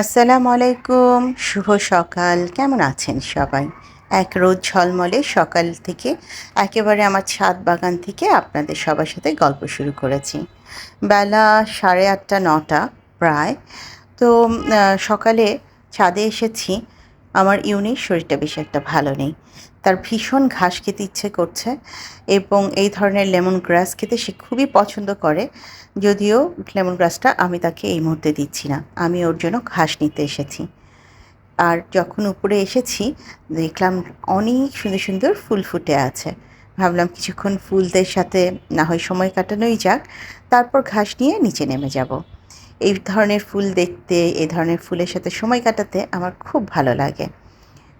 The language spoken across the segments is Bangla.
আসসালামু আলাইকুম শুভ সকাল। কেমন আছেন সবাই? এক রোজ ঝলমলে সকাল থেকে একেবারে আমার ছাদ বাগান থেকে আপনাদের সবার সাথে গল্প শুরু করেছি। বেলা সাড়ে আটটা, নটা প্রায়। তো সকালে ছাদে এসেছি। আমার ইউনির শরীরটা বেশি একটা ভালো নেই। তার ভীষণ ঘাস খেতে ইচ্ছে করছে এবং এই ধরনের লেমন গ্রাস খেতে সে খুবই পছন্দ করে। যদিও লেমন গ্রাসটা আমি তাকে এই মুহূর্তে দিচ্ছি না। আমি ওর জন্য ঘাস নিতে এসেছি। আর যখন উপরে এসেছি, দেখলাম অনেক সুন্দর সুন্দর ফুল ফুটে আছে। ভাবলাম কিছুক্ষণ ফুলদের সাথে না হয় সময় কাটানোই যাক, তারপর ঘাস নিয়ে নিচে নেমে যাব। এই ধরনের ফুল দেখতে, এই ধরনের ফুলের সাথে সময় কাটাতে আমার খুব ভালো লাগে।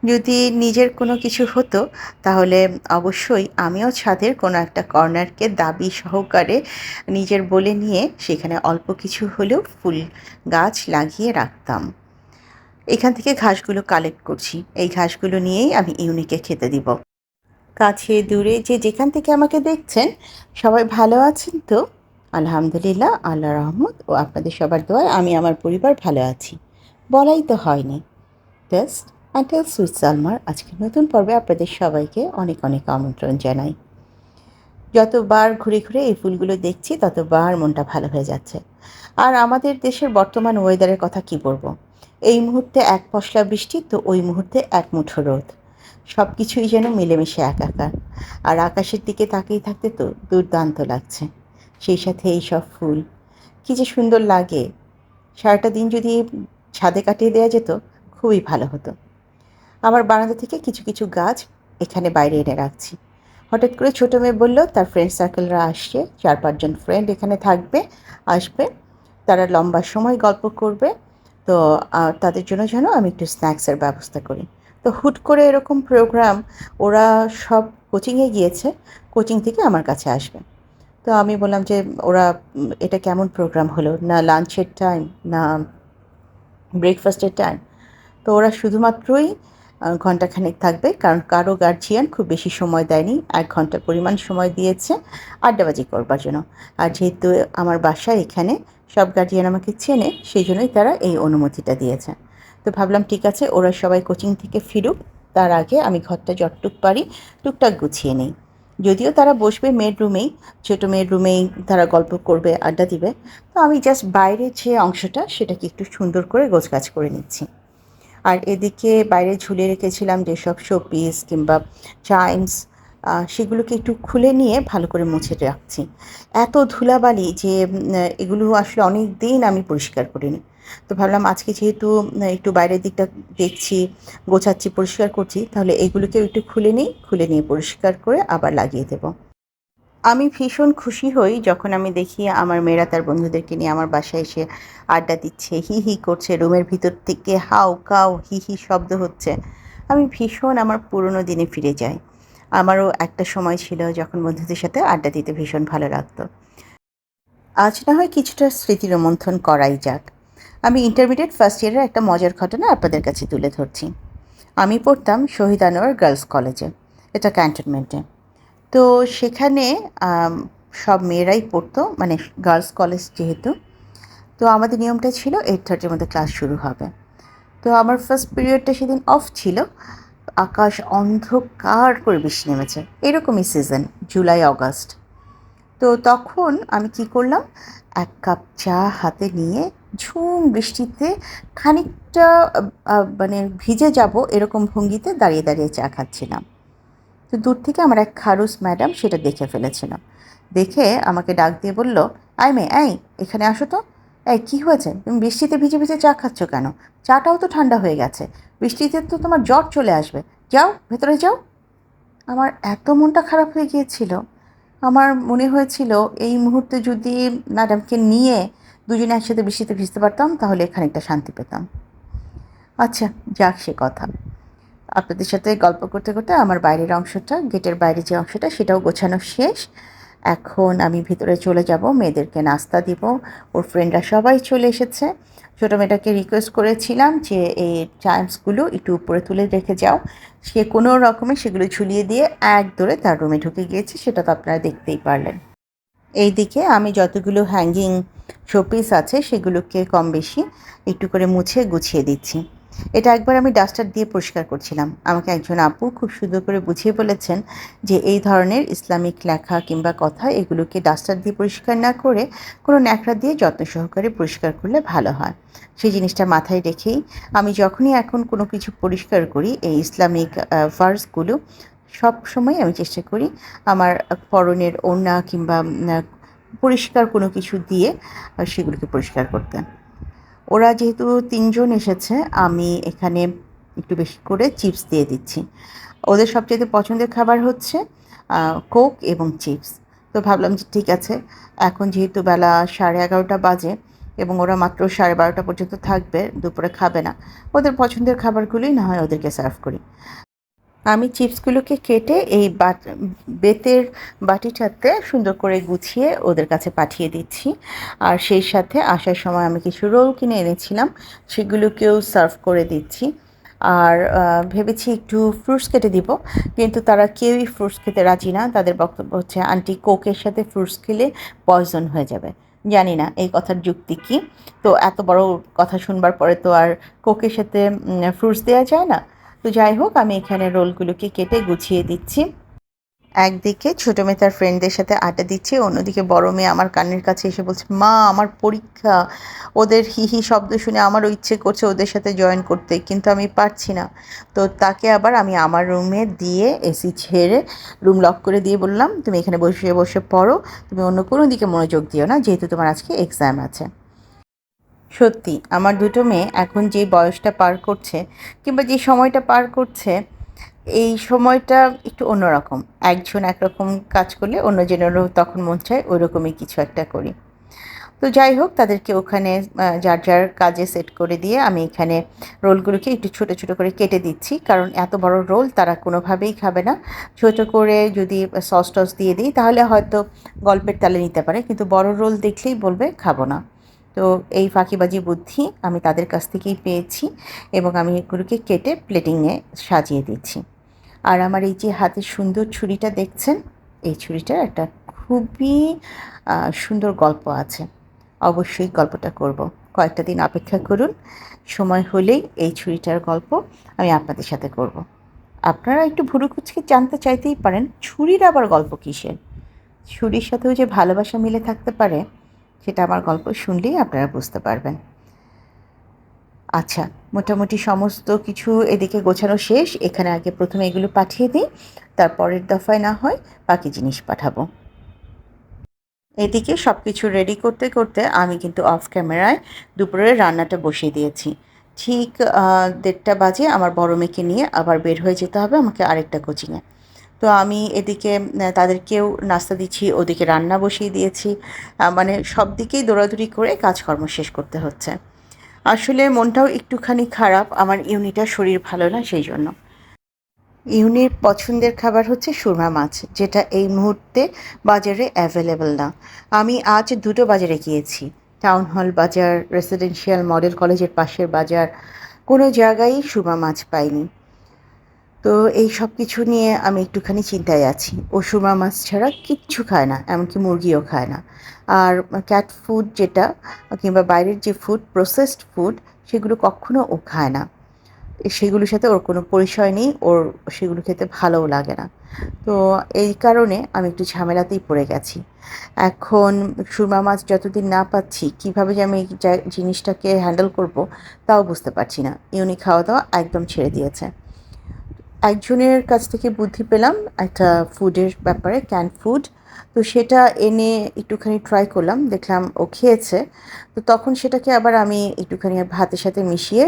যদি নিজের কোনো কিছু হতো, তাহলে অবশ্যই আমিও ছাদের কোনো একটা কর্নারকে দাবি সহকারে নিজের বলে নিয়ে সেখানে অল্প কিছু হলেও ফুল গাছ লাগিয়ে রাখতাম। এখান থেকে ঘাসগুলো কালেক্ট করছি। এই ঘাসগুলো নিয়েই আমি ইউনিকে খেতে দিব। কাছে, দূরে, যে যেখান থেকে আমাকে দেখছেন, সবাই ভালো আছেন তো? আলহামদুলিল্লাহ আল্লাহ রহমত ও আপনাদের সবার দোয়ায় আমি আমার পরিবার ভালো আছি। বলাই তো হয়নি। জাস্ট অ্যান্টেল সুইট সালমার আজকে নতুন পর্বে আপনাদের সবাইকে অনেক অনেক আমন্ত্রণ জানাই। যতবার ঘুরে ঘুরে এই ফুলগুলো দেখছি, ততবার মনটা ভালো হয়ে যাচ্ছে। আর আমাদের দেশের বর্তমান ওয়েদারের কথা কি বলব? এই মুহূর্তে এক পশলা বৃষ্টি, তো ওই মুহূর্তে এক মুঠো রোদ। সব কিছুই যেন মিলেমিশে একাকার। আর আকাশের দিকে তাকিয়ে থাকতে তো দুর্দান্ত লাগছে। সেই সাথে এই সব ফুল, কী যে সুন্দর লাগে। সারাটা দিন যদি ছাদে কাটিয়ে দেওয়া যেত, খুবই ভালো হতো। আমার বারান্দা থেকে কিছু কিছু গাছ এখানে বাইরে এনে রাখছি। হঠাৎ করে ছোটো মেয়ে বলল, তার ফ্রেন্ড সার্কেলরা আসছে। চার পাঁচজন ফ্রেন্ড এখানে থাকবে, আসবে। তারা লম্বা সময় গল্প করবে। তো তাদের জন্য যেন আমি একটু স্ন্যাক্সের ব্যবস্থা করি। তো হুট করে এরকম প্রোগ্রাম ওরা সব কোচিংয়ে গিয়েছে কোচিং থেকে আমার কাছে আসবে। তো আমি বললাম যে, ওরা, এটা কেমন প্রোগ্রাম হলো? না লাঞ্চের টাইম না ব্রেকফাস্টের টাইম তো ওরা শুধুমাত্রই ঘন্টাখানেক থাকবে। কারণ কারও গার্জিয়ান খুব বেশি সময় দেয়নি, এক ঘণ্টার পরিমাণ সময় দিয়েছে আড্ডাবাজি করবার জন্য। আর যেহেতু আমার বাসা এখানে সব গার্জিয়ান আমাকে চেনে, সেই জন্যই তারা এই অনুমতিটা দিয়েছে। তো ভাবলাম, ঠিক আছে, ওরা সবাই কোচিং থেকে ফিরুক, তার আগে আমি ঘরটা যতটুক পারি টুকটাক গুছিয়ে নিই। যদিও তারা বসবে মেয়ের রুমেই ছোটো মেয়ের রুমেই তারা গল্প করবে, আড্ডা দিবে। তো আমি জাস্ট বাইরের যে অংশটা, সেটাকে একটু সুন্দর করে গোছগাছ করে নিচ্ছি। আর এদিকে বাইরে ঝুলে রেখেছিলাম যেসব শোপিস কিংবা চাইমস সেগুলোকে একটু খুলে নিয়ে ভালো করে মুছে রাখছি। এত ধুলাবালি যে এগুলো আসলে অনেক দিন আমি পরিষ্কার করিনি। তো ভাবলাম আজকে যেহেতু একটু বাইরের দিকটা দেখছি, গোছাচ্ছি, পরিষ্কার করছি, তাহলে এগুলোকেও একটু খুলে নিই, খুলে নিয়ে পরিষ্কার করে আবার লাগিয়ে দেবো। আমি ভীষণ খুশি হই যখন আমি দেখি আমার মেয়েরা তার বন্ধুদেরকে নিয়ে আমার বাসায় এসে আড্ডা দিচ্ছে, হি হি করছে, রুমের ভিতর থেকে হাউ কাউ, হি হি শব্দ হচ্ছে। আমি ভীষণ আমার পুরনো দিনে ফিরে যাই। আমারও একটা সময় ছিল যখন বন্ধুদের সাথে আড্ডা দিতে ভীষণ ভালো লাগতো। আজ না হয় কিছুটা স্মৃতি রোমন্থন করাই যাক। আমি ইন্টারমিডিয়েট ফার্স্ট ইয়ারের একটা মজার ঘটনা আপনাদের কাছে তুলে ধরছি। আমি পড়তাম শহীদ আনোয়ার গার্লস কলেজে এটা ক্যান্টনমেন্টে তো সেখানে সব মেয়েরাই পড়তো মানে গার্লস কলেজ যেহেতু। তো আমাদের নিয়মটা ছিল এইট থার্টির মধ্যে ক্লাস শুরু হবে। তো আমার ফার্স্ট পিরিয়ডটা সেদিন অফ ছিল। আকাশ অন্ধকার করে বৃষ্টি নেমেছে। এরকমই সিজন জুলাই অগাস্ট তো তখন আমি কি করলাম, এক কাপ চা হাতে নিয়ে ঝুম বৃষ্টিতে খানিকটা মানে ভিজে যাব এরকম ভঙ্গিতে দাঁড়িয়ে দাঁড়িয়ে চা খাচ্ছিলাম। তো দূর থেকে আমার এক খারুস ম্যাডাম সেটা দেখে ফেলেছিল দেখে আমাকে ডাক দিয়ে বলল, আই মে, এই, এখানে আসো তো। এই, কী হয়েছে? তুমি বৃষ্টিতে ভিজে ভিজে চা খাচ্ছ কেন? চাটাও তো ঠান্ডা হয়ে গেছে। বৃষ্টিতে তো তোমার জ্বর চলে আসবে। যাও, ভেতরে যাও। আমার এত মনটা খারাপ হয়ে গিয়েছিল। আমার মনে হয়েছিল, এই মুহূর্তে যদি ম্যাডামকে নিয়ে দুজনে একসাথে বৃষ্টিতে ভিজতে পারতাম, তাহলে খানিকটা শান্তি পেতাম। আচ্ছা যাক সে কথা। আপনাদের সাথে গল্প করতে করতে আমার বাইরের অংশটা, গেটের বাইরে যে অংশটা, সেটাও গোছানো শেষ। এখন আমি ভিতরে চলে যাব, মেয়েদেরকে নাস্তা দিব। ওর ফ্রেন্ডরা সবাই চলে এসেছে। ছোটো মেয়েটাকে রিকোয়েস্ট করেছিলাম যে, এই চাইমসগুলো একটু উপরে তুলে রেখে যাও। সে কোনো রকমে সেগুলো ঝুলিয়ে দিয়ে এক দৌড়ে তার রুমে ঢুকে গিয়েছে, সেটা তো আপনারা দেখতেই পারলেন। এইদিকে আমি যতগুলো হ্যাঙ্গিং শোপিস আছে, সেগুলোকে কম বেশি একটু করে মুছে গুছিয়ে দিচ্ছি। এটা একবার আমি ডাস্টার দিয়ে পরিষ্কার করছিলাম। আমাকে একজন আপু খুব সুন্দর করে বুঝিয়ে বলেছেন যে এই ধরনের ইসলামিক লেখা কিংবা কথা এগুলোকে ডাস্টার দিয়ে পরিষ্কার না করে কোনো ন্যাকড়া দিয়ে যত্ন সহকারে পরিষ্কার করলে ভালো হয়। সেই জিনিসটা মাথায় রেখেই আমি যখনই এখন কোনো কিছু পরিষ্কার করি, এই ইসলামিক ভার্সগুলো সব সময় আমি চেষ্টা করি আমার পরনের ওড়না কিংবা পরিষ্কার কোনো কিছু দিয়ে সেগুলোকে পরিষ্কার করতে। ওরা যেহেতু তিনজন এসেছে, আমি এখানে একটু বেশি করে চিপস দিয়ে দিচ্ছি। ওদের সবচেয়ে পছন্দের খাবার হচ্ছে কোক এবং চিপস। তো ভাবলাম যে ঠিক আছে, এখন যেহেতু বেলা সাড়ে এগারোটা বাজে এবং ওরা মাত্র সাড়ে বারোটা পর্যন্ত থাকবে, দুপুরে খাবে না, ওদের পছন্দের খাবারগুলোই না হয় ওদেরকে সার্ভ করি। আমি চিপসগুলোকে কেটে এই বেতের বাটিটাতে সুন্দর করে গুছিয়ে ওদের কাছে পাঠিয়ে দিচ্ছি। আর সেই সাথে আসার সময় আমি কিছু রোল কিনে এনেছিলাম, সেগুলোকেও সার্ভ করে দিচ্ছি। আর ভেবেছি একটু ফ্রুটস কেটে দিব, কিন্তু তারা কেউই ফ্রুটস খেতে রাজি না। তাদের বক্তব্য হচ্ছে, আন্টি, কোকের সাথে ফ্রুটস খেলে পয়জন হয়ে যাবে। জানি না, এই কথার যুক্তি কি? তো এত বড় কথা শুনবার পরে তো আর কোকের সাথে ফ্রুটস দেওয়া যায় না। তো যাই হোক, আমি এখানে রোলগুলোকে কেটে গুছিয়ে দিচ্ছি। একদিকে ছোটো মেয়ে তার ফ্রেন্ডদের সাথে আড্ডা দিচ্ছে, অন্যদিকে বড় মেয়ে আমার কানের কাছে এসে বলছে, মা, আমার পরীক্ষা। ওদের হি হি শব্দ শুনে আমারও ইচ্ছে করছে ওদের সাথে জয়েন করতে, কিন্তু আমি পারছি না। তো তাকে আবার আমি আমার রুমে দিয়ে এসি ছেড়ে রুম লক করে দিয়ে বললাম, তুমি এখানে বসে বসে পড়ো। তুমি অন্য কোনো দিকে মনোযোগ দিও না, যেহেতু তোমার আজকে এক্সাম আছে। সত্যি, আমার দুটো মেয়ে এখন যে বয়সটা পার করছে কিংবা যে সময়টা পার করছে, এই সময়টা একটু অন্যরকম। একজন একরকম কাজ করলে অন্যজনেরও তখন মন চায় ওই রকমই কিছু একটা করি। তো যাই হোক, তাদেরকে ওখানে যার যার কাজে সেট করে দিয়ে আমি এখানে রোলগুলোকে একটু ছোটো ছোটো করে কেটে দিচ্ছি। কারণ এত বড় রোল তারা কোনোভাবেই খাবে না। ছোটো করে যদি সস টস দিয়ে দিই, তাহলে হয়তো গল্পের তালে নিতে পারে। কিন্তু বড় রোল দেখলেই বলবে, খাব না। তো এই ফাঁকিবাজি বুদ্ধি আমি তাদের কাছ থেকেই পেয়েছি এবং আমি এগুলোকে কেটে প্লেটিংয়ে সাজিয়ে দিচ্ছি আর আমার এই যে হাতের সুন্দর ছুরিটা দেখছেন, এই ছুরিটার একটা খুবই সুন্দর গল্প আছে। অবশ্যই গল্পটা করব। কয়েকটা দিন অপেক্ষা করুন। সময় হলেই এই ছুরিটার গল্প আমি আপনাদের সাথে করব। আপনারা একটু ভুরু কুচকে জানতে চাইতেই পারেন, ছুরির আবার গল্প কিসের? ছুরির সাথেও যে ভালোবাসা মিলে থাকতে পারে সেটা আমার গল্প শুনলেই আপনারা বুঝতে পারবেন। আচ্ছা মোটামুটি সমস্ত কিছু এদিকে গোছানো শেষ, এখানে আগে প্রথমে এগুলো পাঠিয়ে দিই, তারপরের দফায় না হয় বাকি জিনিস পাঠাবো। এদিকে সব কিছু রেডি করতে করতে আমি কিন্তু অফ ক্যামেরায় দুপুরের রান্নাটা বসিয়ে দিয়েছি। ঠিক দেড়টা বাজে আমার বড় মেয়েকে নিয়ে আবার বের হয়ে যেতে হবে, আমাকে আরেকটা কোচিংয়ে তো আমি এদিকে তাদেরকেও নাস্তা দিচ্ছি, ওদিকে রান্না বসিয়ে দিয়েছি। মানে সব দিকেই দৌড়াদৌড়ি করে কাজকর্ম শেষ করতে হচ্ছে। আসলে মনটাও একটুখানি খারাপ, আমার ইউনিটার শরীর ভালো না সেই জন্য। ইউনির পছন্দের খাবার হচ্ছে সুরমা মাছ, যেটা এই মুহূর্তে বাজারে অ্যাভেলেবল না। আমি আজ দুটো বাজারে গিয়েছি টাউন হল বাজার রেসিডেন্সিয়াল মডেল কলেজের পাশের বাজার। কোনো জায়গায় সুরমা মাছ পাইনি। তো এই সব কিছু নিয়ে আমি একটুখানি চিন্তায় আছি। ও সুরমা মাছ ছাড়া কিচ্ছু খায় না, এমনকি মুরগিও খায় না। আর ক্যাট ফুড যেটা, কিংবা বাইরের যে ফুড প্রসেসড ফুড সেগুলো কখনো ও খায় না। সেগুলোর সাথে ওর কোনো পরিচয় নেই, ওর সেগুলো খেতে ভালোও লাগে না। তো এই কারণে আমি একটু ঝামেলাতেই পড়ে গেছি। এখন সুরমা মাছ যতদিন না পাচ্ছি, কীভাবে যে আমি এই জিনিসটাকে হ্যান্ডেল করব, তাও বুঝতে পারছি না। ইউনি খাওয়া দাওয়া একদম ছেড়ে দিয়েছে। একজনের কাছ থেকে বুদ্ধি পেলাম একটা ফুডের ব্যাপারে ক্যান ফুড তো সেটা এনে একটুখানি ট্রাই করলাম, দেখলাম ও খেয়েছে। তো তখন সেটাকে আবার আমি একটুখানি ভাতের সাথে মিশিয়ে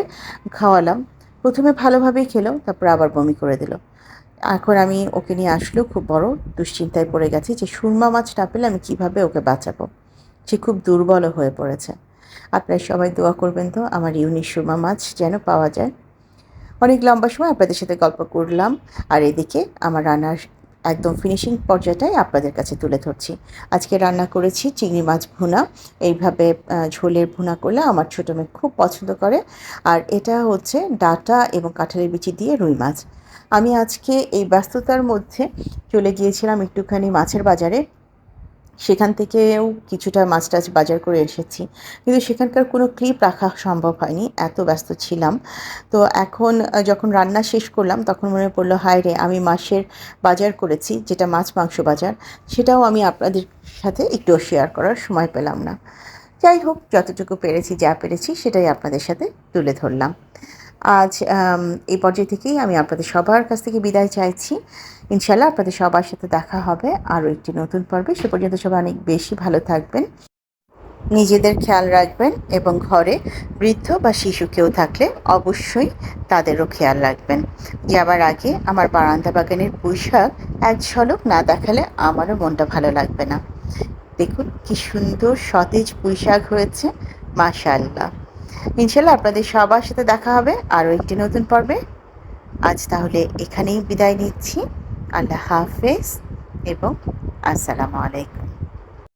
খাওয়ালাম। প্রথমে ভালোভাবেই খেলো, তারপর আবার বমি করে দিল। এখন আমি ওকে নিয়ে আসলেও খুব বড় দুশ্চিন্তায় পড়ে গেছি যে সুরমা মাছ না পেলে আমি কীভাবে ওকে বাঁচাবো? সে খুব দুর্বল হয়ে পড়েছে। আপনারা সবাই দোয়া করবেন তো, আমার ইউনি সুরমা মাছ যেন পাওয়া যায়। অনেক লম্বা সময় আপনাদের সাথে গল্প করলাম। আর এদিকে আমার রান্নার একদম ফিনিশিং পর্যায়টাই আপনাদের কাছে তুলে ধরছি। আজকে রান্না করেছি চিংড়ি মাছ ভুনা। এইভাবে ঝোলের ভুনা করলে আমার ছোটো মেয়ে খুব পছন্দ করে। আর এটা হচ্ছে ডাটা এবং কাঁঠালের বিচি দিয়ে রুই মাছ। আমি আজকে এই ব্যস্ততার মধ্যে চলে গিয়েছিলাম একটুখানি মাছের বাজারে। সেখান থেকেও কিছুটা মাছ টাছ বাজার করে এসেছি। কিন্তু সেখানকার কোনো ক্লিপ রাখা সম্ভব হয়নি, এত ব্যস্ত ছিলাম। তো এখন যখন রান্না শেষ করলাম, তখন মনে পড়ল, হায় রে, আমি মাসের বাজার করেছি, যেটা মাছ মাংস বাজার। সেটাও আমি আপনাদের সাথে একটু শেয়ার করার সময় পেলাম না। যাই হোক, যতটুকু পেরেছি, যা পেরেছি, সেটাই আপনাদের সাথে তুলে ধরলাম। আজ এই পর্যায়ে থেকেই আমি আপনাদের সবার কাছ থেকে বিদায় চাইছি। ইনশাল্লাহ আপনাদের সবার সাথে দেখা হবে আরও একটি নতুন পর্বে। সে পর্যন্ত সবাই অনেক বেশি ভালো থাকবেন। নিজেদের খেয়াল রাখবেন এবং ঘরে বৃদ্ধ বা শিশু কেউ থাকলে অবশ্যই তাদেরও খেয়াল রাখবেন। যাবার আগে আমার বারান্দা বাগানের পুঁইশাক এক ঝলক না দেখালে আমারও মনটা ভালো লাগবে না। দেখুন, কি সুন্দর সতেজ পুঁইশাক হয়েছে। মাশাআল্লাহ। ইনশাল্লাহ আপনাদের সবার সাথে দেখা হবে আরও একটি নতুন পর্বে। আজ তাহলে এখানেই বিদায় নিচ্ছি। আল্লাহ হাফেজ এবং আসসালামু আলাইকুম।